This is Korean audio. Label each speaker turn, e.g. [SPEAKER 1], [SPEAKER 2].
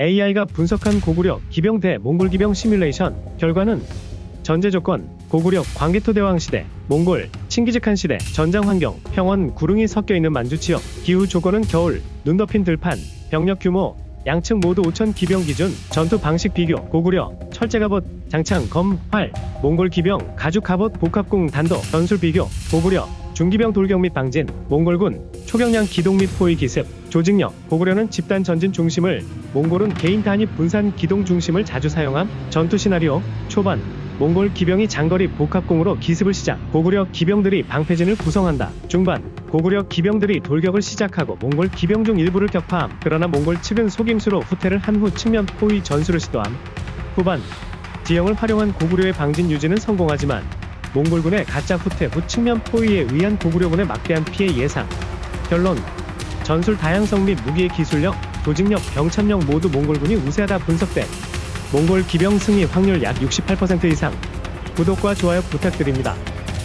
[SPEAKER 1] AI가 분석한 고구려 기병 대 몽골 기병 시뮬레이션. 결과는 전제 조건 고구려 광개토 대왕 시대 몽골 칭기즈칸 시대 전장 환경 평원 구릉이 섞여 있는 만주 지역 기후 조건은 겨울 눈 덮인 들판 병력 규모 양측 모두 5천 기병 기준 전투 방식 비교 고구려 철제 갑옷 장창 검 활 몽골 기병 가죽 갑옷 복합공 단도 전술 비교 고구려 중기병 돌격 및 방진 몽골군 초경량 기동 및 포위 기습 조직력 고구려는 집단 전진 중심을 몽골은 개인 단위 분산 기동 중심을 자주 사용함. 전투 시나리오 초반 몽골 기병이 장거리 복합공으로 기습을 시작. 고구려 기병들이 방패진을 구성한다. 중반 고구려 기병들이 돌격을 시작하고 몽골 기병 중 일부를 격파함. 그러나 몽골 측은 속임수로 후퇴를 한 후 측면 포위 전술을 시도함. 후반 지형을 활용한 고구려의 방진 유지는 성공하지만 몽골군의 가짜 후퇴 후 측면 포위에 의한 고구려군의 막대한 피해 예상. 결론. 전술 다양성 및 무기의 기술력, 조직력, 병참력 모두 몽골군이 우세하다 분석돼 몽골 기병 승리 확률 약 68% 이상. 구독과 좋아요 부탁드립니다.